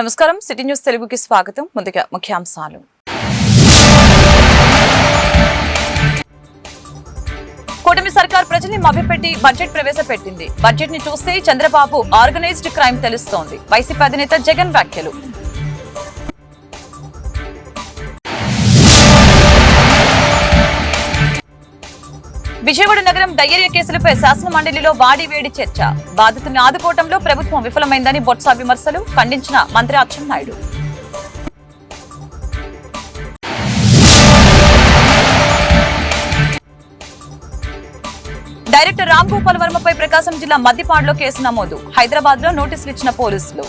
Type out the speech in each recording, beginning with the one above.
నమస్కారం. City news తెలుగుకి స్వాగతం. ముందుగా ముఖ్యాంశాలు. కూటమి సర్కార్ ప్రజల్ని మభ్యపెట్టి బడ్జెట్ ప్రవేశపెట్టింది. బడ్జెట్ని చూస్తే చంద్రబాబు ఆర్గనైజ్డ్ క్రైమ్ తెలుస్తోంది. వైసీపీ అధినేత జగన్ వ్యాఖ్యలు. విజయవాడ నగరం డయేరియా కేసులపై శాసన మండలిలో వాడి వేడి చర్చ. బాధితుని ఆదుకోవటంలో ప్రభుత్వం విఫలమైందని బొత్స విమర్శలు ఖండించిన మంత్రి అచ్చెన్నాయుడు డైరెక్టర్ రామ్ గోపాల్ వర్మపై ప్రకాశం జిల్లా మద్దిపాడులో కేసు నమోదు. హైదరాబాద్లో నోటీసులు ఇచ్చిన పోలీసులు.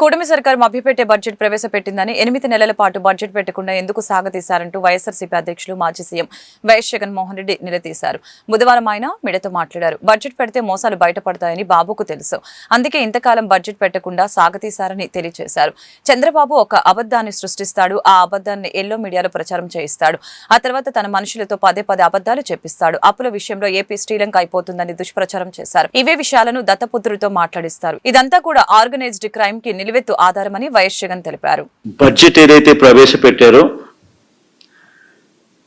కూటమి సర్కారు మభ్యపెట్టే బడ్జెట్ ప్రవేశపెట్టిందని ఎనిమిది నెలల పాటు బడ్జెట్ పెట్టకుండా ఎందుకు సాగతీశారంటూ వైఎస్ఆర్సీపీ అధ్యక్షులు మాజీ సీఎం వైఎస్ జగన్మోహన్ రెడ్డి నిలదీశారు. బుధవారం ఆయన మీడియాతో మాట్లాడారు. బడ్జెట్ పెడితే మోసాలు బయటపడతాయని బాబుకు తెలుసు. అందుకే ఇంతకాలం బడ్జెట్ పెట్టకుండా సాగతీశారని తెలియజేశారు చంద్రబాబు ఒక అబద్దాన్ని సృష్టిస్తాడు. ఆ అబద్దాన్ని ఎల్లో మీడియాలో ప్రచారం చేయిస్తాడు. ఆ తర్వాత తన మనుషులతో పదే పదే అబద్దాలు చెప్పిస్తాడు. అప్పుల విషయంలో ఏపీ శ్రీలంక అయిపోతుందని దుష్ప్రచారం చేశారు. ఇవే విషయాలను దత్తపుత్రుడితో మాట్లాడిస్తారు. ఇదంతా కూడా ఆర్గనైజ్డ్ క్రైమ్కి నిలువెత్తు ఆధారమని వైఎస్ జగన్ తెలిపారు. బడ్జెట్ ఏదైతే ప్రవేశపెట్టారో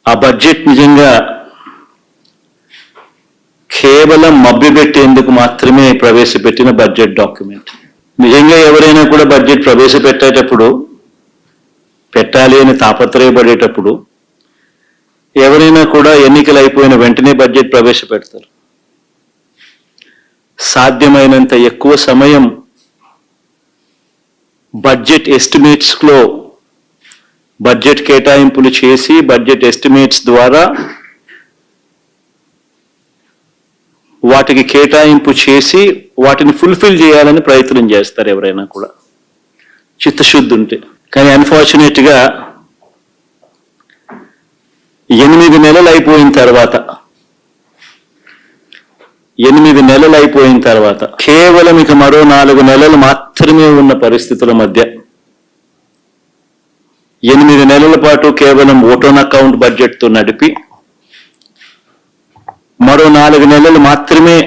ఆ బడ్జెట్ నిజంగా కేవలం మభ్యపెట్టేందుకు మాత్రమే ప్రవేశపెట్టిన బడ్జెట్ డాక్యుమెంట్. నిజంగా ఎవరైనా కూడా బడ్జెట్ ప్రవేశపెట్టేటప్పుడు పెట్టాలి అని తాపత్రయపడేటప్పుడు ఎవరైనా కూడా ఎన్నికలు అయిపోయిన వెంటనే బడ్జెట్ ప్రవేశపెడతారు. సాధ్యమైనంత ఎక్కువ సమయం బడ్జెట్ ఎస్టిమేట్స్లో బడ్జెట్ కేటాయింపులు చేసి బడ్జెట్ ఎస్టిమేట్స్ ద్వారా వాటికి కేటాయింపు చేసి వాటిని ఫుల్ఫిల్ చేయాలని ప్రయత్నం చేస్తారు ఎవరైనా కూడా. చిత్తశుద్ధి ఉంటే కానీ అన్ఫార్చునేట్గా ఎనిమిది నెలలు అయిపోయిన తర్వాత ఎనిమిది నెలలు అయిపోయిన తర్వాత కేవలం ఇక మరో నాలుగు నెలలు మాత్రం మాత్రమే ఉన్న పరిస్థితుల మధ్య ఎనిమిది నెలల పాటు కేవలం ఓటోన్ అకౌంట్ బడ్జెట్తో నడిపి మరో నాలుగు నెలలు మాత్రమే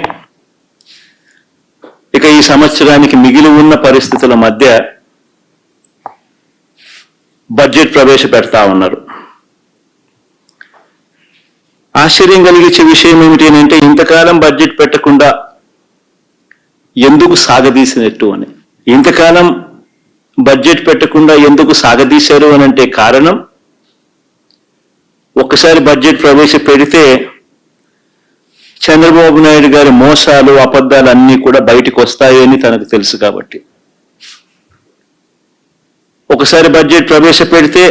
ఇక ఈ సంవత్సరానికి మిగిలి ఉన్న పరిస్థితుల మధ్య బడ్జెట్ ప్రవేశపెడతా ఉన్నారు. ఆశ్చర్యం కలిగించే విషయం ఏమిటి అంటే ఇంతకాలం బడ్జెట్ పెట్టకుండా ఎందుకు సాగదీసినట్టు అని. ఇంతకాలం బడ్జెట్ పెట్టకుండా ఎందుకు సాగదీశారు అని అంటే కారణం ఒక్కసారి బడ్జెట్ ప్రవేశపెడితే చంద్రబాబు నాయుడు గారి మోసాలు అబద్ధాలు అన్నీ కూడా బయటకు వస్తాయని తనకు తెలుసు కాబట్టి. ఒకసారి బడ్జెట్ ప్రవేశపెడితే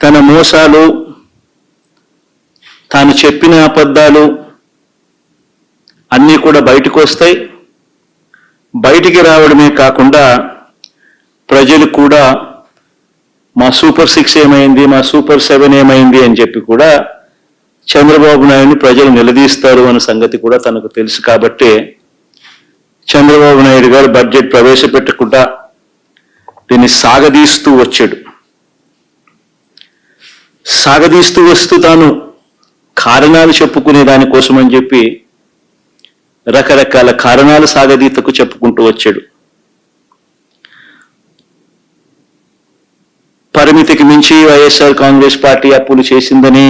తన మోసాలు తాను చెప్పిన అబద్ధాలు అన్నీ కూడా బయటకు వస్తాయి. బయటికి రావడమే కాకుండా ప్రజలు కూడా మా సూపర్ సిక్స్ ఏమైంది మా సూపర్ సెవెన్ ఏమైంది అని చెప్పి కూడా చంద్రబాబు నాయుడిని ప్రజలు నిలదీస్తారు అన్న సంగతి కూడా తనకు తెలుసు కాబట్టి చంద్రబాబు నాయుడు గారు బడ్జెట్ ప్రవేశపెట్టకుండా దీన్ని సాగదీస్తూ వచ్చాడు. సాగదీస్తూ వస్తూ తాను కారణాలు చెప్పుకునే దానికోసం అని చెప్పి రకరకాల కారణాలు సాగదీతకు చెప్పుకుంటూ వచ్చాడు. పరిమితికి మించి వైఎస్ఆర్ కాంగ్రెస్ పార్టీ అప్పులు చేసిందని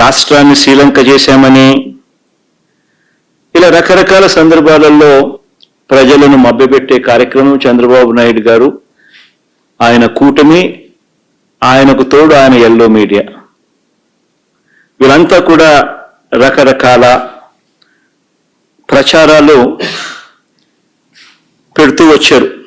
రాష్ట్రాన్ని శ్రీలంక చేశామని ఇలా రకరకాల సందర్భాలలో ప్రజలను మభ్యపెట్టే కార్యక్రమం చంద్రబాబు నాయుడు గారు ఆయన కూటమి ఆయనకు తోడు ఆయన ఎల్లో మీడియా. వీళ్ళంతా కూడా రకరకాల ప్రచారాలు పెడుతూ వచ్చారు.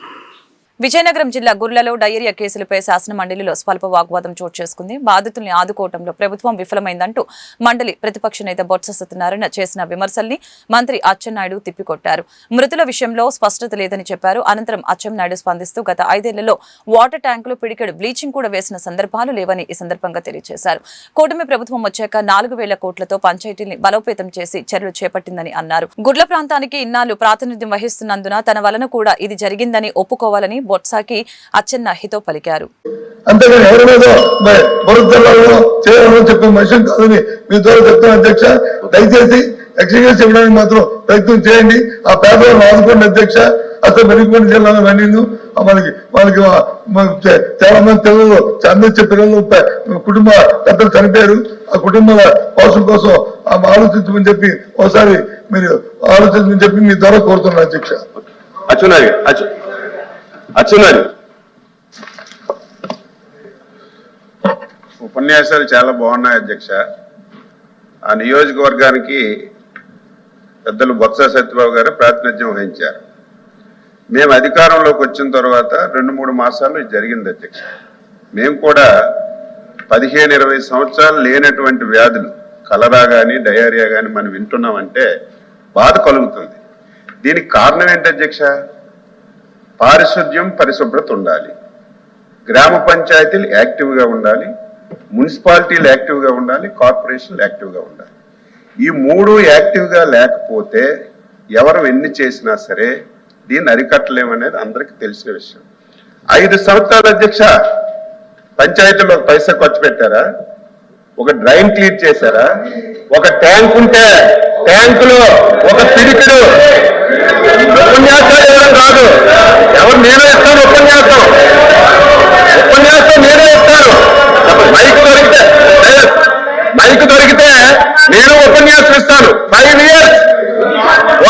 విజయనగరం జిల్లా గుర్లలో డయేరియా కేసులపై శాసన మండలిలో స్వల్ప వాగ్వాదం చోటు చేసుకుంది. బాధితుల్ని ఆదుకోవడంలో ప్రభుత్వం విఫలమైందంటూ మండలి ప్రతిపక్ష నేత బొత్స సత్యనారాయణ చేసిన విమర్శల్ని మంత్రి అచ్చెన్నాయుడు తిప్పికొట్టారు. మృతుల విషయంలో స్పష్టత లేదని చెప్పారు. అనంతరం అచ్చెన్నాయుడు స్పందిస్తూ గత ఐదేళ్ళలో వాటర్ ట్యాంకులు పిడికెడు బ్లీచింగ్ కూడా వేసిన సందర్భాలు లేవని ఈ సందర్భంగా తెలియజేశారు. కూటమి ప్రభుత్వం వచ్చాక నాలుగు వేల కోట్లతో పంచాయతీని బలోపేతం చేసి చర్యలు చేపట్టిందని అన్నారు. గుడ్ల ప్రాంతానికి ఇన్నాళ్ళు ప్రాతినిధ్యం వహిస్తున్నందున తన వలన కూడా ఇది జరిగిందని ఒప్పుకోవాలని బొత్సాకి అచ్చెన్న హితో పలికారు. అంతేగాని ఎవరి మీద బరుద్దల్లో చేయాలని చెప్పే మనిషిని కాదని మీ ద్వారా చెప్తాను అధ్యక్ష దయచేసి ఎక్స్క్యూజ్ ఇవ్వడానికి మాత్రం ప్రయత్నం చేయండి. ఆ పేదలను ఆదుకోండి అధ్యక్ష. అసలు మెరుగుపడి జిల్లాలో వెళ్ళింది మనకి మనకి చాలా మంది పిల్లలు అందించే పిల్లలు కుటుంబ పెద్దలు చనిపోయారు. ఆ కుటుంబాల కోసం కోసం ఆ ఆలోచించమని చెప్పి ఒకసారి మీరు ఆలోచించమని చెప్పి మీ ద్వారా కోరుతున్నాను అధ్యక్ష. అచ్చు ఉపన్యాసాలు చాలా బాగున్నాయి అధ్యక్ష. ఆ నియోజకవర్గానికి పెద్దలు బొత్స సత్యబాబు గారు ప్రాతినిధ్యం వహించారు. మేము అధికారంలోకి వచ్చిన తర్వాత రెండు మూడు మాసాలు ఇది జరిగింది అధ్యక్ష. మేము కూడా పదిహేను ఇరవై సంవత్సరాలు లేనటువంటి వ్యాధులు కలరా కానీ డయేరియా కానీ మనం వింటున్నామంటే బాధ కలుగుతుంది. దీనికి కారణం ఏంటి అధ్యక్ష? పారిశుద్ధ్యం పరిశుభ్రత ఉండాలి. గ్రామ పంచాయతీలు యాక్టివ్గా ఉండాలి. మున్సిపాలిటీలు యాక్టివ్గా ఉండాలి. కార్పొరేషన్లు యాక్టివ్గా ఉండాలి. ఈ మూడు యాక్టివ్గా లేకపోతే ఎవరు ఎన్ని చేసినా సరే దీన్ని అరికట్టలేమనేది అందరికీ తెలిసిన విషయం. ఐదు సంవత్సరాల అధ్యక్ష పంచాయతీలో ఒక పైసా ఖర్చు పెట్టారా? ఒక డ్రైన్ క్లీన్ చేశారా? ఒక ట్యాంక్ ఉంటే ట్యాంకులో ఒక పిడికిడు. ఉపన్యాసాలు ఇవ్వడం కాదు ఎవరు నేనే ఇస్తాను ఉపన్యాసం. ఉపన్యాసం నేనే ఇస్తాను మైక్ దొరికితే మైక్ దొరికితే నేను ఉపన్యాసం ఇస్తాను. ఫైవ్ ఇయర్స్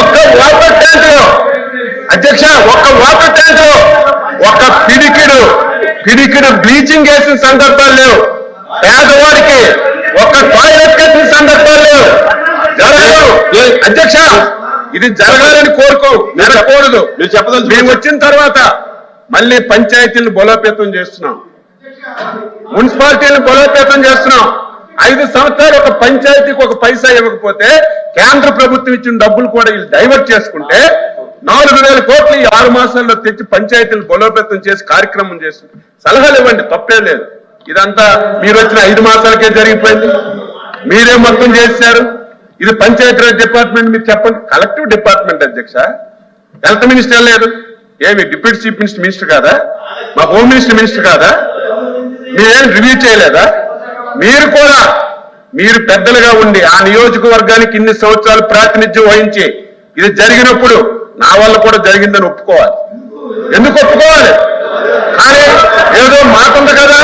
ఒక్క వాటర్ ట్యాంక్లో అధ్యక్ష ఒక్క వాటర్ ట్యాంక్లో ఒక పిడికిడు పిడికిడు బ్లీచింగ్ వేసిన సందర్భాలు లేవు. పేదవాడికి ఒక టాయిలెట్ కట్టిన సందర్భాలు లేవు. జరగదు. అధ్యక్ష ఇది జరగాలని కోరుకో. జరగకూడదు మీరు చెప్పదలుచుకున్న- మేము వచ్చిన తర్వాత మళ్ళీ పంచాయతీలను బలోపేతం చేస్తున్నాం. మున్సిపాలిటీలను బలోపేతం చేస్తున్నాం. ఐదు సంవత్సరాలు ఒక పంచాయతీకి ఒక పైసా ఇవ్వకపోతే కేంద్ర ప్రభుత్వం ఇచ్చిన డబ్బులు కూడా వీళ్ళు డైవర్ట్ చేసుకుంటే నాలుగు వేల కోట్లు ఈ ఆరు మాసాల్లో తెచ్చి పంచాయతీలు బలోపేతం చేసి కార్యక్రమం చేసి సలహాలు ఇవ్వండి తప్పే లేదు. ఇదంతా మీరు వచ్చిన ఐదు మాసాలకే జరిగిపోయింది. మీరే మొత్తం చేశారు. ఇది పంచాయతీరాజ్ డిపార్ట్మెంట్ మీరు చెప్పండి. కలెక్టివ్ డిపార్ట్మెంట్ అధ్యక్ష. హెల్త్ మినిస్టర్ లేదు. ఏమి డిప్యూటీ చీఫ్ మినిస్టర్ మినిస్టర్ కాదా? మా హోమ్ మినిస్టర్ మినిస్టర్ కాదా? మీరేం రివ్యూ చేయలేదా? మీరు కూడా మీరు పెద్దలుగా ఉండి ఆ నియోజకవర్గానికి ఇన్ని సంవత్సరాలు ప్రాతినిధ్యం వహించి ఇది జరిగినప్పుడు నా వల్ల కూడా జరిగిందని ఒప్పుకోవాలి. ఎందుకు ఒప్పుకోవాలి? కానీ ఏదో మాట ఉంది కదా?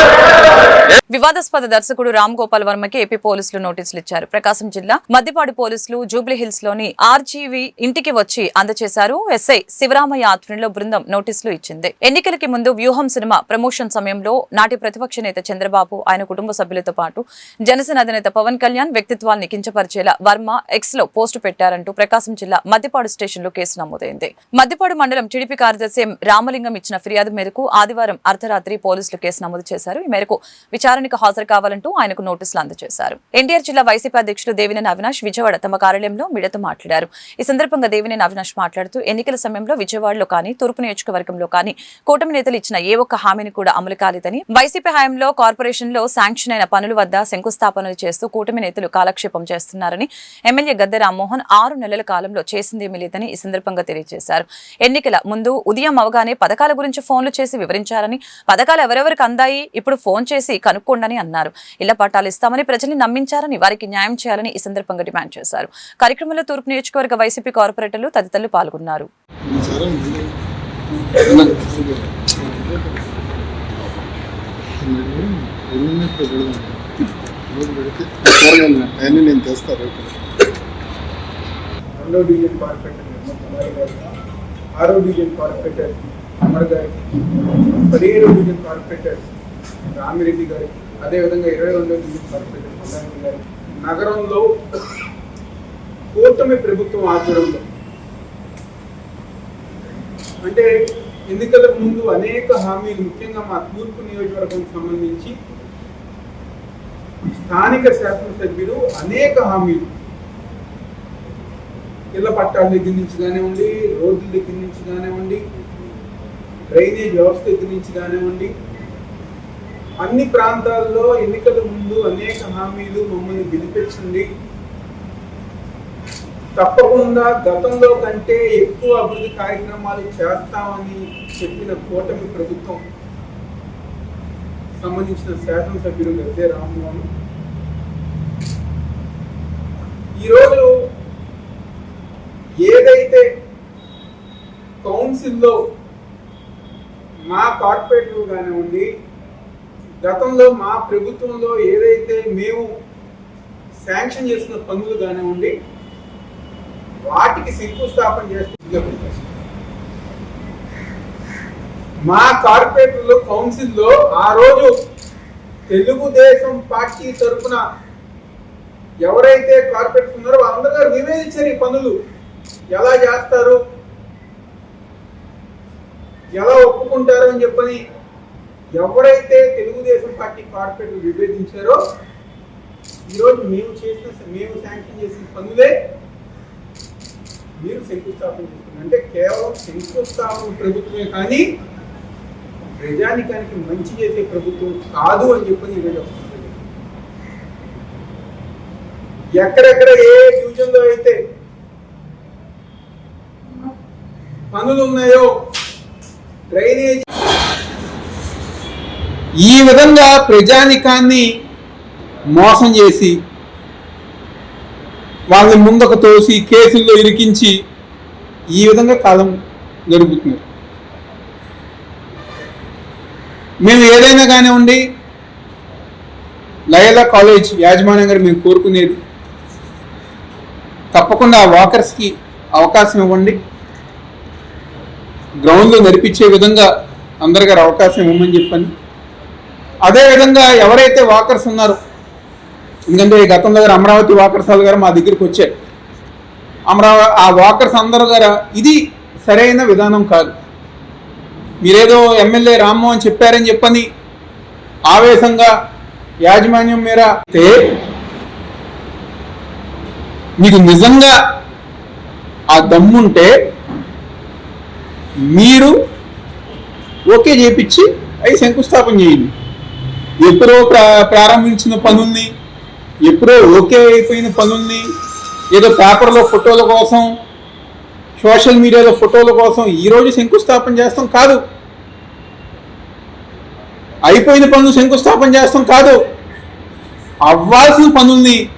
వివాదాస్పద దర్శకుడు రామ్ గోపాల్ వర్మకి ఏపీ పోలీసులు నోటీసులు ఇచ్చారు. ప్రకాశం జిల్లా మద్దిపాడు పోలీసులు జూబ్లీ హిల్స్లోని ఆర్జీవి ఇంటికి వచ్చి అందజేశారు ఎస్ఐ శివరామయ్య ఆధ్వర్యంలో బృందం నోటీసులు ఇచ్చింది. ఎన్నికలకి ముందు వ్యూహం సినిమా ప్రమోషన్ సమయంలో నాటి ప్రతిపక్ష నేత చంద్రబాబు ఆయన కుటుంబ సభ్యులతో పాటు జనసేన అధినేత పవన్ కళ్యాణ్ వ్యక్తిత్వాన్ని కించపరిచేలా వర్మ ఎక్స్లో పోస్టు పెట్టారంటూ ప్రకాశం జిల్లా మద్దిపాడు స్టేషన్లో కేసు నమోదైంది. మద్దిపాడు మండలం టీడీపీ కార్యదర్శి రామలింగం ఇచ్చిన ఫిర్యాదు మేరకు ఆదివారం అర్ధరాత్రి పోలీసులు కేసు నమోదు చేశారు. ఈ మేరకు విచారణకు హాజరు కావాలంటూ ఆయనకు నోటీసులు అందజేశారు. ఎన్టీఆర్ జిల్లా వైసీపీ అధ్యక్షులు దేవినేని అవినాష్ విజయవాడ తమ కార్యాలయంలో మీడియాతో మాట్లాడారు. ఈ సందర్భంగా దేవినేని అవినాష్ మాట్లాడుతూ ఎన్నికల సమయంలో విజయవాడలో కానీ తూర్పు నియోజకవర్గంలో కానీ కూటమి నేతలు ఇచ్చిన ఏ ఒక్క హామీని కూడా అమలు కాలేదని వైసీపీ హయాంలో కార్పొరేషన్లో శాంక్షన్ అయిన పనుల వద్ద శంకుస్థాపనలు చేస్తూ కూటమి నేతలు కాలక్షేపం చేస్తున్నారని ఎమ్మెల్యే గద్దె రామ్మోహన్ ఆరు నెలల కాలంలో చేసిందేమీ లేదని ఈ సందర్భంగా తెలియజేశారు. ఎన్నికల ముందు ఉదయం అవగానే పథకాల గురించి ఫోన్లు చేసి వివరించారని పథకాలు ఎవరెవరికి అందాయి ఇప్పుడు ఫోన్ చేసి కనుక్కోండని అన్నారు. ఇళ్ళ పట్టాలు ఇస్తామని ప్రజల్ని నమ్మించారని వారికి న్యాయం చేయాలని ఈ సందర్భంగా డిమాండ్ చేశారు. కార్యక్రమంలో తూర్పు నియోజకవర్గ వైసీపీ కార్పొరేటర్లు తదితరులు పాల్గొన్నారు. నేను తెస్తాను రేపు రెండో డివిజన్ కార్పొరేటర్ కుమారి గారికి ఆరో డివిజన్ కార్పొరేటర్ అమర్ గారికి పదిహేడో డివిజన్ కార్పొరేటర్ రామిరెడ్డి గారికి అదేవిధంగా ఇరవై రెండో డివిజన్ నగరంలో కూటమి ప్రభుత్వం ఆధ్వర్యంలో. అంటే ఎన్నికలకు ముందు అనేక హామీలు ముఖ్యంగా మా తూర్పు నియోజకవర్గం సంబంధించి స్థానిక శాసనసభ్యులు అనేక హామీలు. ఇళ్ళ పట్టాల దగ్గర నుంచి కానివ్వండి రోడ్ల దగ్గర నుంచి కానివ్వండి డ్రైనేజ్ వ్యవస్థ దగ్గర నుంచి కానివ్వండి అన్ని ప్రాంతాల్లో ఎన్నికల ముందు అనేక హామీలు మమ్మల్ని గెలిపించండి తప్పకుండా గతంలో కంటే ఎక్కువ అభివృద్ధి కార్యక్రమాలు చేస్తామని చెప్పిన కూటమి ప్రభుత్వం సంబంధించిన శాసనసభ్యులు గద్దె రామ్మోహన్. ఈరోజు ఏదైతే కౌన్సిల్లో మా కార్పొరేట్లు కానివ్వండి గతంలో మా ప్రభుత్వంలో ఏదైతే మేము శాంక్షన్ చేసిన పనులు కానివ్వండి వాటికి శంకుస్థాపన చేస్తూ మా కార్పొరేటర్లు కౌన్సిల్లో ఆ రోజు తెలుగుదేశం పార్టీ తరఫున ఎవరైతే కార్పొరేటర్స్ ఉన్నారో వాళ్ళందరూ గారు వివేదించారు ఈ పనులు. ఎలా చేస్తారు? ఎలా ఒప్పుకుంటారు అని చెప్పని ఎవరైతే తెలుగుదేశం పార్టీ కార్పొరేటర్లు విభేదించారో ఈరోజు మేము చేసిన మేము శాంక్షన్ చేసిన పనులే మీరు శంకుస్థాపన చేస్తున్నారు. అంటే కేవలం శంకుస్థాపన ప్రభుత్వమే కానీ ప్రజానికానికి మంచి చేసే ప్రభుత్వం కాదు అని చెప్పని ఈరోజు వస్తుంది ఎక్కడెక్కడ ఏ డివిజన్లో అయితే పనులు ఉన్నాయో డ్రైనేజ్ ఈ విధంగా ప్రజానికాన్ని మోసం చేసి వాళ్ళని ముందుకు తోసి కేసుల్లో ఇరికించి ఈ విధంగా కాలం గడుపుతున్నారు. మేము ఏదైనా కానివ్వండి లయలా కాలేజ్ యాజమాన్యం గారు మేము కోరుకునేది తప్పకుండా ఆ వాకర్స్కి అవకాశం ఇవ్వండి. గ్రౌండ్లో నడిపించే విధంగా అందరి గారు అవకాశం ఇవ్వమని చెప్పండి. అదేవిధంగా ఎవరైతే వాకర్స్ ఉన్నారో ఎందుకంటే ఈ గతం దగ్గర అమరావతి వాకర్స్ గారు మా దగ్గరికి వచ్చారు. అమరావతి ఆ వాకర్స్ అందరూ గారు ఇది సరైన విధానం కాదు. మీరేదో ఎమ్మెల్యే రామ్మోహన్ చెప్పారని చెప్పని ఆవేశంగా యాజమాన్యం మీద అయితే మీకు నిజంగా ఆ దమ్ముంటే మీరు ఓకే చేపించి అవి శంకుస్థాపన చేయండి. ఎప్పుడో ప్రా- ప్రారంభించిన పనుల్ని ఎప్పుడో ఓకే అయిపోయిన పనుల్ని ఏదో పేపర్లో ఫోటోల కోసం సోషల్ మీడియాలో ఫోటోల కోసం ఈరోజు శంకుస్థాపన చేస్తాం కాదు. అయిపోయిన పనులు శంకుస్థాపన చేస్తాం కాదు. అవ్వాల్సిన పనుల్ని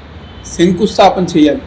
శంకుస్థాపన చేయాలి.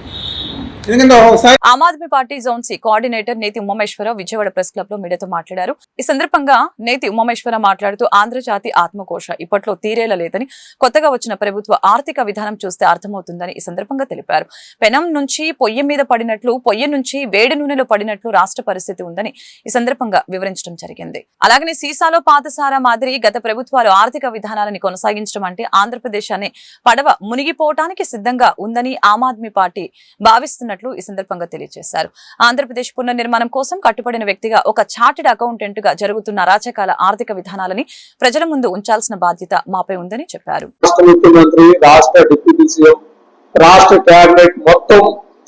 Aam Aadmi party zone C coordinator Neti Umamaheswara Rao Vijayawada press క్లబ్లో మీడియాతో మాట్లాడారు. ఈ సందర్భంగా నేతి ఉమామేశ్వరరావు మాట్లాడుతూ ఆంధ్రజాతి ఆత్మకోశ ఇప్పట్లో తీరేలా లేదని కొత్తగా వచ్చిన ప్రభుత్వ ఆర్థిక విధానం చూస్తే అర్థమవుతుందని ఈ సందర్భంగా తెలిపారు. పెనం నుంచి పొయ్యి మీద పడినట్లు పొయ్యి నుంచి వేడి నూనెలో పడినట్లు రాష్ట్ర పరిస్థితి ఉందని ఈ సందర్భంగా వివరించడం జరిగింది. అలాగనే సీసాలో పాతసారా మాదిరి గత ప్రభుత్వాలు ఆర్థిక విధానాలని కొనసాగించడం అంటే ఆంధ్రప్రదేశ్ అనే పడవ మునిగిపోవటానికి సిద్ధంగా ఉందని ఆమ్ ఆద్మీ పార్టీ భావిస్తున్నట్లు చేస్తున్నట్లు ఈ సందర్భంగా తెలియజేశారు. ఆంధ్రప్రదేశ్ పునర్నిర్మాణం కోసం కట్టుబడిన వ్యక్తిగా ఒక చార్టెడ్ అకౌంటెంట్గా జరుగుతున్న రాచకాల ఆర్థిక విధానాలని ప్రజల ముందు ఉంచాల్సిన బాధ్యత మాపై ఉందని చెప్పారు. ముఖ్యమంత్రి రాష్ట్ర డిప్యూటీ సీఎం రాష్ట్ర కేబినెట్ మొత్తం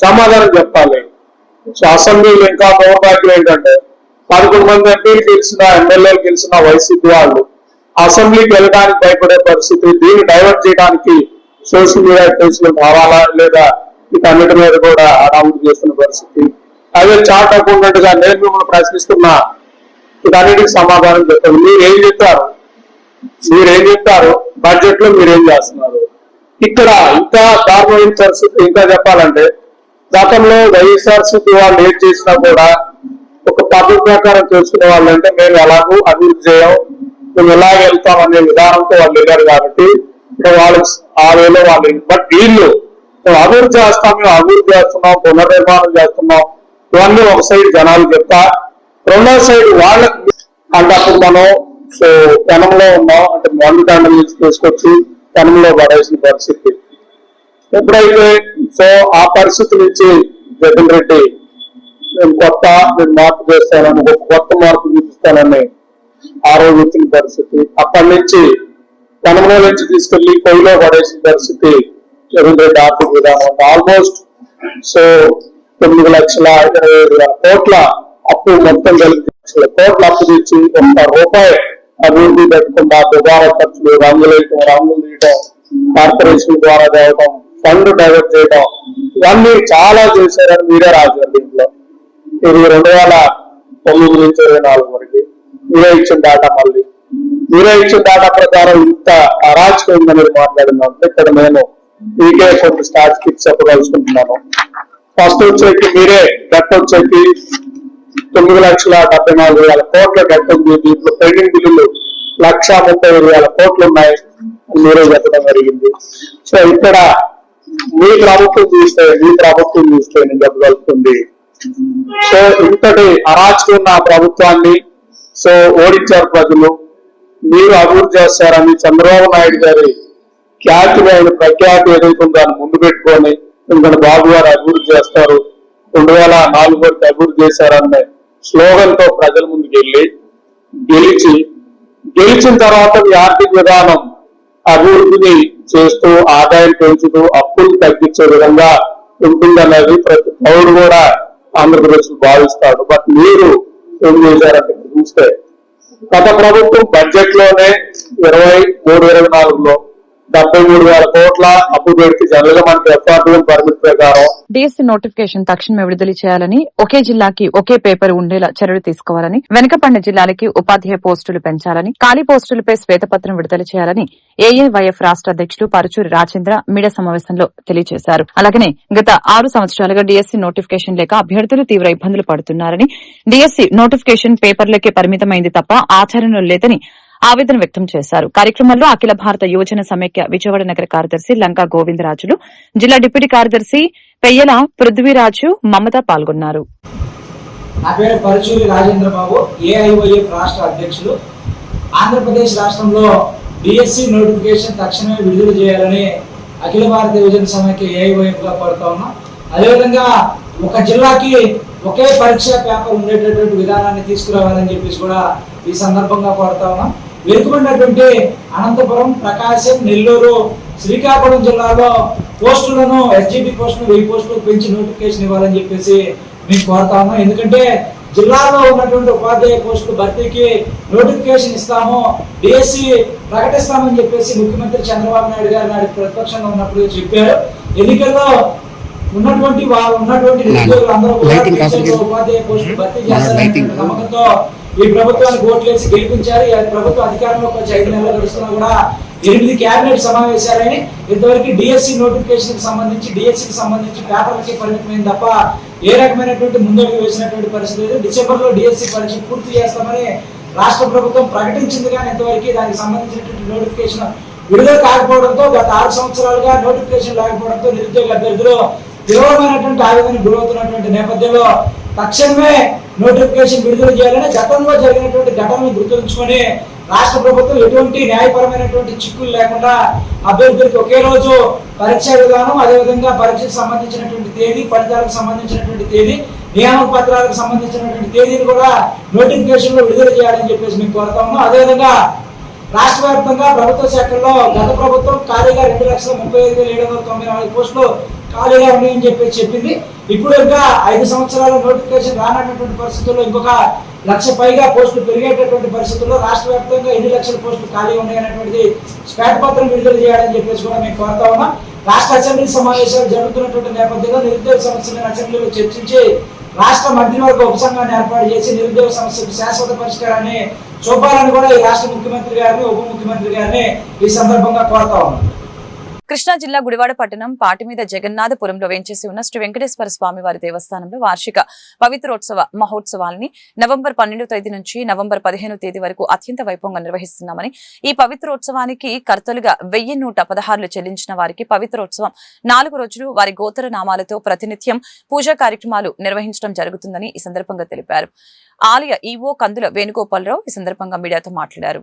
సమాధానం చెప్పాలి. అసెంబ్లీలో ఇంకా దౌర్భాగ్యం ఏంటంటే పదకొండు మంది ఎంపీలు గెలిచిన ఎమ్మెల్యేలు గెలిచిన వైసీపీ వాళ్ళు అసెంబ్లీకి వెళ్ళడానికి భయపడే పరిస్థితి దీన్ని డైవర్ట్ చేయడానికి సోషల్ మీడియా కేసులు రావాలా లేదా వీటన్నిటి మీద కూడా అమలు చేస్తున్న పరిస్థితి. అదే చార్ట్ అకౌంటెంట్గా నేను మిమ్మల్ని ప్రశ్నిస్తున్నా వీటన్నిటికి సమాధానం చెప్తాను. మీరు ఏం చెప్తారు? మీరేం చెప్తారు? బడ్జెట్లో మీరేం చేస్తున్నారు? ఇక్కడ ఇంకా దారుణమైన పరిస్థితి ఇంకా చెప్పాలంటే గతంలో వైఎస్ఆర్సీపీ వాళ్ళు ఏం చేసినా కూడా ఒక పద్ధతి ప్రకారం చేసుకునే వాళ్ళు అంటే మేము ఎలాగూ అభివృద్ధి చేయం మేము ఎలాగ వెళ్తాం అనే విధానంతో వాళ్ళు వెళ్ళారు కాబట్టి ఇప్పుడు వాళ్ళు ఆ వేలో వాళ్ళు బట్ వీళ్ళు అభివృద్ధి చేస్తాం మేము అభివృద్ధి చేస్తున్నాం పునర్నిర్మాణం చేస్తున్నాం. ఇవన్నీ ఒక సైడ్ జనాలు చెప్తా. రెండో సైడ్ వాళ్ళకి అంటే అప్పుడు మనం సో పెనంలో ఉన్నాం. అంటే మొండి దండం నుంచి తీసుకొచ్చి పెనంలో పడాల్సిన పరిస్థితి. ఎప్పుడైతే సో ఆ పరిస్థితి నుంచి జగన్ రెడ్డి నేను కొత్త నేను మార్పు చేస్తానని ఒక కొత్త మార్పు చూపిస్తానని ఆ రోజు వచ్చిన పరిస్థితి. అక్కడి నుంచి పెనంలో నుంచి తీసుకెళ్ళి పొయ్యిలో పడేసిన పరిస్థితి. జగన్ ఆర్థిక విధానం ఆల్మోస్ట్ సో తొమ్మిది లక్షల ఇరవై ఐదు కోట్ల అప్పు మొత్తం కలిపి లక్షల కోట్ల అప్పు తెచ్చి ఒక్క రూపాయి అభివృద్ధి పెట్టకుండా దుబారా ఖర్చులు రంగులేయటం రంగులు తీయటం కార్పొరేషన్ ద్వారా తేవటం ఫండ్ డైవర్ట్ చేయటం ఇవన్నీ చాలా చేశారని మీరే రాశారు దీంట్లో ఇది రెండు వేల తొమ్మిది నుంచి ఇరవై నాలుగు వరకు మీరే ఇచ్చిన డేటా మళ్ళీ. మీరే ఇచ్చిన డేటా ప్రకారం ఇంత అరాచకం ఉందని మాట్లాడిందంటే ఇక్కడ నేను మీకే కొన్ని స్టాటిస్టిక్స్ చెప్పదలుచుకుంటున్నాను. ఫస్ట్ వచ్చేకి మీరే డెట్ వచ్చేకి తొమ్మిది లక్షల డెబ్బై నాలుగు వేల కోట్ల డెట్ ఉంది. దీంట్లో పెండింగ్ బిల్లులు లక్ష ముప్పై ఐదు వేల కోట్లు ఉన్నాయి. మీరే చెప్పడం జరిగింది. సో ఇక్కడ మీ ప్రభుత్వం చూస్తే మీ ప్రభుత్వం చూస్తే నేను చెప్పగలుగుతుంది సో ఇంతటి అరాచకం ఉన్న ప్రభుత్వాన్ని సో ఓడించారు ప్రజలు. మీరు అభివృద్ధి చేస్తారని చంద్రబాబు నాయుడు గారి ఖ్యాతి ఆయన ప్రఖ్యాతి ఏదైతే దాన్ని ముందు పెట్టుకొని ఎందుకంటే బాబు గారు అభివృద్ధి చేస్తారు. రెండు వేల నాలుగు వరకు అభివృద్ధి చేశారనే స్లోగన్తో ప్రజల ముందుకు వెళ్ళి గెలిచి గెలిచిన తర్వాత మీ ఆర్థిక విధానం అభివృద్ధిని చేస్తూ ఆదాయం పెంచుతూ అప్పులు తగ్గించే విధంగా ఉంటుందనేది ప్రతి పౌరుడు కూడా ఆంధ్రప్రదేశ్ భావిస్తాడు. బట్ మీరు ఏం చేశారంటే చూస్తే గత ప్రభుత్వం బడ్జెట్లోనే ఇరవై మూడు ఇరవై నాలుగులో డెబ్బై మూడు వేల కోట్ల అప్పు పెట్టి జనరల్గా మనకి ఎఫ్ఆర్టీఎం పర్మిట్ ప్రకారం డిఎస్సీ నోటిఫికేషన్ తక్షణమే విడుదల చేయాలని ఒకే జిల్లాకి ఒకే పేపర్ ఉండేలా చర్యలు తీసుకోవాలని వెనకపండ జిల్లాలకి ఉపాధ్యాయ పోస్టులు పెంచాలని ఖాళీ పోస్టులపై శ్వేతపత్రం విడుదల చేయాలని ఏఐవైఎఫ్ రాష్ట అధ్యక్షులు పరుచూరి రాజేంద్ర మీడియా సమావేశంలో తెలియజేశారు. అలాగనే గత ఆరు సంవత్సరాలుగా డిఎస్సీ నోటిఫికేషన్ లేక అభ్యర్థులు తీవ్ర ఇబ్బందులు పడుతున్నారని డిఎస్సీ నోటిఫికేషన్ పేపర్లకే పరిమితమైంది తప్ప ఆచరణలో లేదని ఆవేదన వ్యక్తం చేశారు. కార్యక్రమంలో అఖిల భారత యువజన సమైక్య విజయవాడ నగర కార్యదర్శి లంకా గోవిందరాజులు జిల్లా డిప్యూటీ కార్యదర్శి పెయ్యల పృథ్వీరాజు మమత పాల్గొన్నారు. నా పేరు పరుచూరి రాజేంద్ర బాబు రాష్ట్ర అధ్యక్షులు. ఆంధ్రప్రదేశ్ రాష్ట్రంలో డిఎస్సి నోటిఫికేషన్ తక్షణమే విడుదల చేయాలని అఖిల భారత యువజన సమైక్య ఏఐవైఎఫ్గా కోరుతా ఉన్నాం. అదేవిధంగా ఒక జిల్లాకి ఒకే పరీక్ష పేపర్ ఉండేటటువంటి విధానాన్ని తీసుకురావాలని చెప్పేసి కూడా ఈ సందర్భంగా కోరుతా ఉన్నాం. వెనుకబడినటువంటి అనంతపురం ప్రకాశం నెల్లూరు శ్రీకాకుళం జిల్లాలో పోస్టులను ఎస్జిటి పోస్టులు వెయ్యి పోస్టులు పెంచి నోటిఫికేషన్ ఇవ్వాలని చెప్పేసి మేము కోరుతా ఉన్నాం. ఎందుకంటే జిల్లాలో ఉన్నటువంటి ఉపాధ్యాయ పోస్టులు భర్తీకి నోటిఫికేషన్ ఇస్తాము డిఎస్సి ప్రకటిస్తామని చెప్పేసి ముఖ్యమంత్రి చంద్రబాబు నాయుడు గారు నాడు ప్రతిపక్షంలో ఉన్నప్పుడు చెప్పారు. ఎన్నికల్లో ఉన్నటువంటి వారు ఉన్నటువంటి టీచర్లు, ఉపాధ్యాయ పోస్టులు భర్తీ చేస్తారనే నమ్మకంతో ఈ ప్రభుత్వానికి ఓట్లేసి గెలిపించారు. ఈ ప్రభుత్వ అధికారంలోకి వచ్చి ఐదు నెలలు గడుస్తున్నా కూడా ఎనిమిది కేబినెట్ సమావేశాలని ఇంతవరకు డిఎస్సి నోటిఫికేషన్కి సంబంధించి డిఎస్సికి సంబంధించి పేపర్లకి పరిమితమైంది తప్ప ఏ రకమైనటువంటి ముందడుగు వేసినటువంటి పరిస్థితి లేదు. డిసెంబర్లో డిఎస్సి పరీక్ష పూర్తి చేస్తామని రాష్ట్ర ప్రభుత్వం ప్రకటించింది కానీ ఇంతవరకు దానికి సంబంధించినటువంటి నోటిఫికేషన్ విడుదల కాకపోవడంతో గత ఆరు సంవత్సరాలుగా నోటిఫికేషన్ లేకపోవడంతో నిరుద్యోగ అభ్యర్థులు తీవ్రమైనటువంటి ఆవేదన గురవుతున్నటువంటి నేపథ్యంలో తక్షణమే నోటిఫికేషన్ విడుదల చేయాలని గతంలో జరిగినటువంటి ఘటనలు గుర్తుంచుకొని రాష్ట్ర ప్రభుత్వం ఎటువంటి న్యాయపరమైనటువంటి చిక్కులు లేకుండా అభ్యర్థులకు ఒకే రోజు పరీక్ష విధానం అదేవిధంగా పరీక్షకు సంబంధించినటువంటి తేదీ ఫలితాలకు సంబంధించినటువంటి తేదీ నియామక పత్రాలకు సంబంధించినటువంటి తేదీని కూడా నోటిఫికేషన్లో విడుదల చేయాలని చెప్పేసి మేము కోరుతా ఉన్నాం. అదేవిధంగా రాష్ట్ర వ్యాప్తంగా ప్రభుత్వ శాఖల్లో గత ప్రభుత్వం ఖాళీగా రెండు లక్షల ముప్పై ఐదు వేల ఏడు వందల తొంభై నాలుగు పోస్టులు ఖాళీగా ఉన్నాయని చెప్పి చెప్పింది. ఇప్పుడు ఇంకా ఐదు సంవత్సరాల నోటిఫికేషన్ రానటువంటి పరిస్థితుల్లో ఇంకొక లక్ష పైగా పోస్టులు పెరిగేటటువంటి పరిస్థితుల్లో రాష్ట్ర వ్యాప్తంగా ఎన్ని లక్షల పోస్టులు ఖాళీ ఉన్నాయనేటువంటిది శ్వేతపత్రం విడుదల చేయాలని చెప్పేసి కూడా మేము కోరుతా ఉన్నాం. రాష్ట్ర అసెంబ్లీ సమావేశాలు జరుగుతున్నటువంటి నేపథ్యంలో నిరుద్యోగ సమస్యలను అసెంబ్లీలో చర్చించి రాష్ట్ర మంత్రివర్గ ఉపసంఘాన్ని ఏర్పాటు చేసి నిరుద్యోగ సమస్యకు శాశ్వత పరిష్కారాన్ని చూపాలని కూడా ఈ రాష్ట్ర ముఖ్యమంత్రి గారిని ఉప ముఖ్యమంత్రి గారిని ఈ సందర్భంగా కోరుతా ఉన్నాం. కృష్ణా జిల్లా గుడివాడ పట్టణం పాటి మీద జగన్నాథపురంలో వేంచేసి ఉన్న శ్రీ వెంకటేశ్వర స్వామి వారి దేవస్థానంలో వార్షిక పవిత్రోత్సవ మహోత్సవాల్ని నవంబర్ పన్నెండో తేదీ నుంచి నవంబర్ పదిహేనో తేదీ వరకు అత్యంత వైభవంగా నిర్వహిస్తున్నామని ఈ పవిత్రోత్సవానికి కర్తలుగా వెయ్యి నూట పదహారులు చెల్లించిన వారికి పవిత్రోత్సవం నాలుగు రోజులు వారి గోత్ర నామాలతో ప్రతినిత్యం పూజా కార్యక్రమాలు నిర్వహించడం జరుగుతుందని ఈ సందర్భంగా తెలిపారు. ఆలయ ఈవో కందుల వేణుగోపాలరావు ఈ సందర్భంగా మీడియాతో మాట్లాడారు.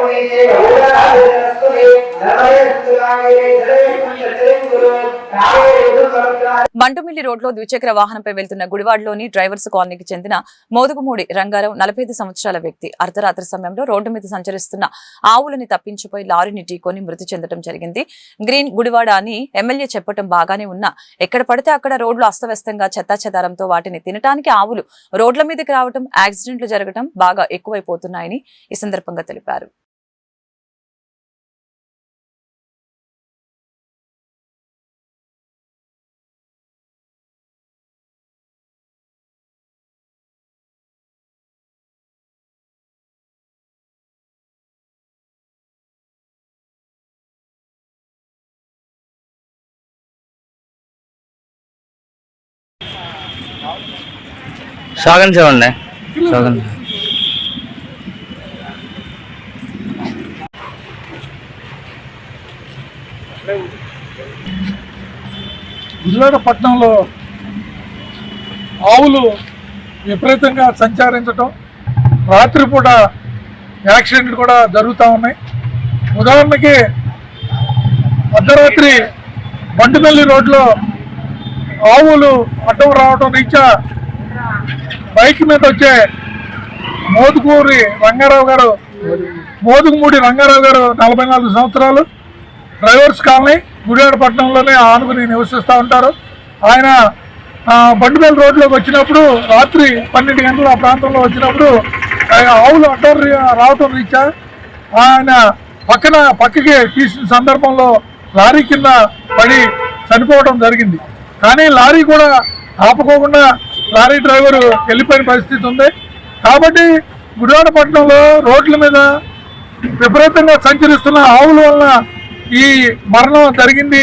ఓయే మంటుమిల్లి రోడ్లో ద్విచక్ర వాహనంపై వెళ్తున్న గుడివాడలోని డ్రైవర్స్ కాలనీకి చెందిన మోదుగుమూడి రంగారావు నలభై ఐదు సంవత్సరాల వ్యక్తి. అర్ధరాత్రి సమయంలో రోడ్డు మీద సంచరిస్తున్న ఆవులని తప్పించిపోయి లారీని ఢీకొని మృతి చెందడం జరిగింది. గ్రీన్ గుడివాడ అని ఎమ్మెల్యే చెప్పడం బాగానే ఉన్నా ఎక్కడ పడితే అక్కడ రోడ్లు అస్తవ్యస్తంగా చెత్తాచెదారంతో వాటిని తినటానికి ఆవులు రోడ్ల మీదకి రావడం యాక్సిడెంట్లు జరగడం బాగా ఎక్కువైపోతున్నాయని ఈ సందర్భంగా తెలిపారు. సాగన్ చూడండి. సాగన్. గుజరాత పట్టణంలో ఆవులు విపరీతంగా సంచరించటం రాత్రిపూట యాక్సిడెంట్లు కూడా జరుగుతూ ఉన్నాయి. ఉదాహరణకి అర్ధరాత్రి బండిపల్లి రోడ్లో ఆవులు అడ్డం రావటం రీత్యా బైక్ మీద వచ్చే మోదుకూరి రంగారావు గారు మోదుగుమూడి రంగారావు గారు నలభై నాలుగు సంవత్సరాలు డ్రైవర్స్ కాలనీ గుడివాడపట్నంలోనే ఆనుకుని నివసిస్తూ ఉంటారు. ఆయన బండిమేల రోడ్లోకి వచ్చినప్పుడు రాత్రి పన్నెండు గంటల ఆ ప్రాంతంలో వచ్చినప్పుడు ఆవులు అడ్డం రావటం రీత్యా ఆయన పక్కన పక్కకి తీసిన సందర్భంలో లారీ కింద పడి చనిపోవడం జరిగింది. కానీ లారీ కూడా ఆపుకోకుండా లారీ డ్రైవర్ వెళ్ళిపోయిన పరిస్థితి ఉంది. కాబట్టి గుడివాడ పట్టణంలో రోడ్ల మీద విపరీతంగా సంచరిస్తున్న ఆవుల వలన ఈ మరణం జరిగింది.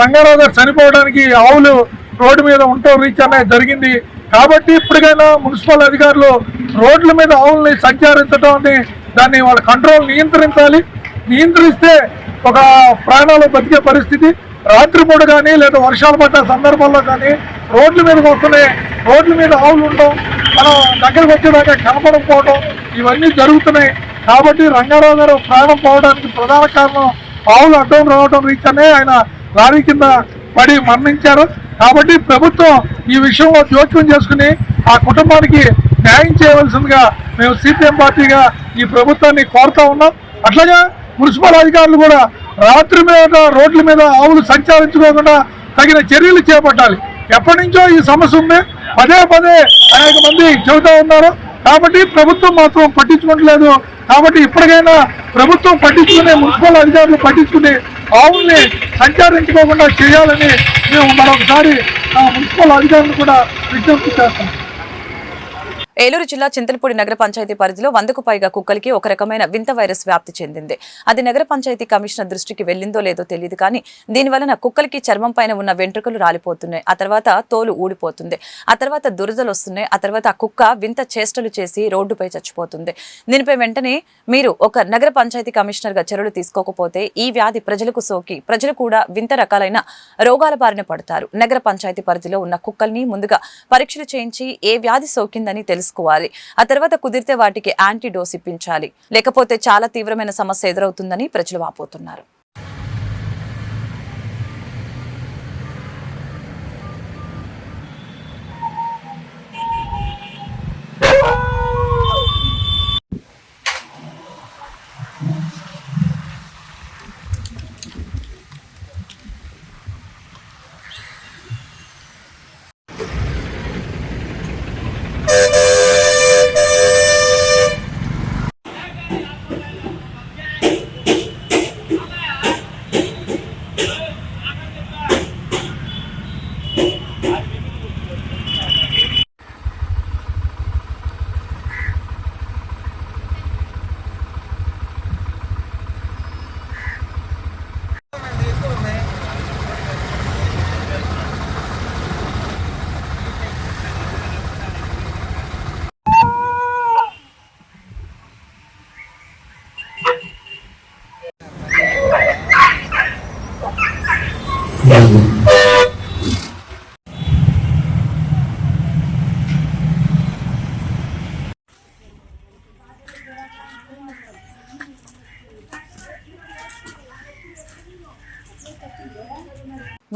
రంగారావు గారు చనిపోవడానికి ఆవులు రోడ్డు మీద ఉంటూ రీచ్ అనేది జరిగింది. కాబట్టి ఇప్పటికైనా మున్సిపల్ అధికారులు రోడ్ల మీద ఆవుల్ని సంచరించడం దాన్ని వాళ్ళ కంట్రోల్ నియంత్రించాలి. నియంత్రిస్తే ఒక ప్రాణాలు బతికే పరిస్థితి. రాత్రిపూట కానీ లేదా వర్షాలు పడ్డ సందర్భంలో కానీ రోడ్ల మీదకి వస్తున్నాయి రోడ్ల మీద ఆవులు ఉండడం మనం దగ్గరకు వచ్చేదాకా కనపడకపోవడం ఇవన్నీ జరుగుతున్నాయి. కాబట్టి రంగారావు గారు ప్రాణం పోవడానికి ప్రధాన కారణం ఆవులు అడ్డం రావడం రీత్యానే ఆయన లారీ కింద పడి మరణించారు. కాబట్టి ప్రభుత్వం ఈ విషయంలో జోక్యం చేసుకుని ఆ కుటుంబానికి న్యాయం చేయవలసిందిగా మేము సిపిఎం పార్టీగా ఈ ప్రభుత్వాన్ని కోరుతా ఉన్నాం. అట్లాగే మున్సిపల్ అధికారులు కూడా రాత్రి మీద రోడ్ల మీద ఆవులు సంచారించుకోకుండా తగిన చర్యలు చేపట్టాలి. ఎప్పటి నుంచో ఈ సమస్య ఉంది. పదే పదే అనేక మంది చెబుతా ఉన్నారు. కాబట్టి ప్రభుత్వం మాత్రం పట్టించుకోవట్లేదు. కాబట్టి ఇప్పటికైనా ప్రభుత్వం పట్టించుకునే మున్సిపల్ అధికారులు పట్టించుకుని ఆవుల్ని సంచారించుకోకుండా చేయాలని మేము మరొకసారి ఆ మున్సిపల్ అధికారులు కూడా విజ్ఞప్తి చేస్తాం. ఏలూరు జిల్లా చింతలపూడి నగర పంచాయతీ పరిధిలో వందకు పైగా కుక్కలకి ఒక రకమైన వింత వైరస్ వ్యాప్తి చెందింది. అది నగర పంచాయతీ కమిషనర్ దృష్టికి వెళ్ళిందో లేదో తెలియదు కానీ దీని వలన కుక్కలకి చర్మం పైన ఉన్న వెంట్రుకలు రాలిపోతున్నాయి. ఆ తర్వాత తోలు ఊడిపోతుంది. ఆ తర్వాత దురదలు వస్తున్నాయి. ఆ తర్వాత ఆ కుక్క వింత చేష్టలు చేసి రోడ్డుపై చచ్చిపోతుంది. దీనిపై వెంటనే మీరు ఒక నగర పంచాయతీ కమిషనర్గా చర్యలు తీసుకోకపోతే ఈ వ్యాధి ప్రజలకు సోకి. ప్రజలు కూడా వింత రకాలైన రోగాల బారిన పడతారు. నగర పంచాయతీ పరిధిలో ఉన్న కుక్కల్ని ముందుగా పరీక్షలు చేయించి ఏ వ్యాధి సోకిందని తీసుకోవాలి ఆ తర్వాత కుదిరితే వాటికి యాంటీడోస్ ఇప్పించాలి లేకపోతే చాలా తీవ్రమైన సమస్య ఎదురవుతుందని ప్రజలు వాపోతున్నారు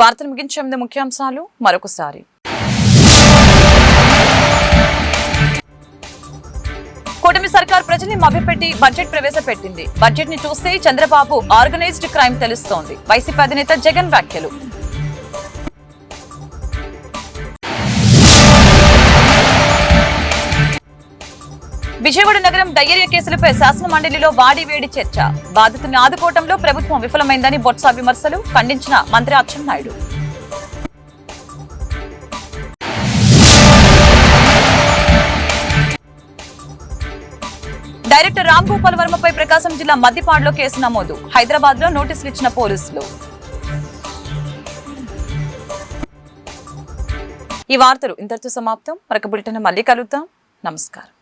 వార్తలు ముగించే ముందు ముఖ్యాంశాలు మరొకసారి. కూటమి సర్కార్ ప్రజల్ని మభ్యపెట్టి బడ్జెట్ ప్రవేశపెట్టింది. బడ్జెట్ని చూస్తే చంద్రబాబు ఆర్గనైజ్డ్ క్రైమ్ తెలుస్తోంది. వైసీపీ అధినేత జగన్ వ్యాఖ్యలు. విజయవాడ నగరం డయేరియా కేసులపై శాసన మండలిలో వాడి వేడి చర్చ. బాధితుల్ని ఆదుకోవడంలో ప్రభుత్వం విఫలమైందని బొత్స విమర్శలు ఖండించిన మంత్రి అచ్చెన్నాయుడు డైరెక్టర్ రామ్ గోపాల్ వర్మపై ప్రకాశం జిల్లా మద్దిపాడులో కేసు నమోదు. హైదరాబాద్లో నోటీసులు ఇచ్చిన పోలీసులు. ఈ వార్తలు ఇంతటితో సమాప్తం. మరొక బులెటిన్ మళ్ళీ కలుద్దాం. నమస్కారం.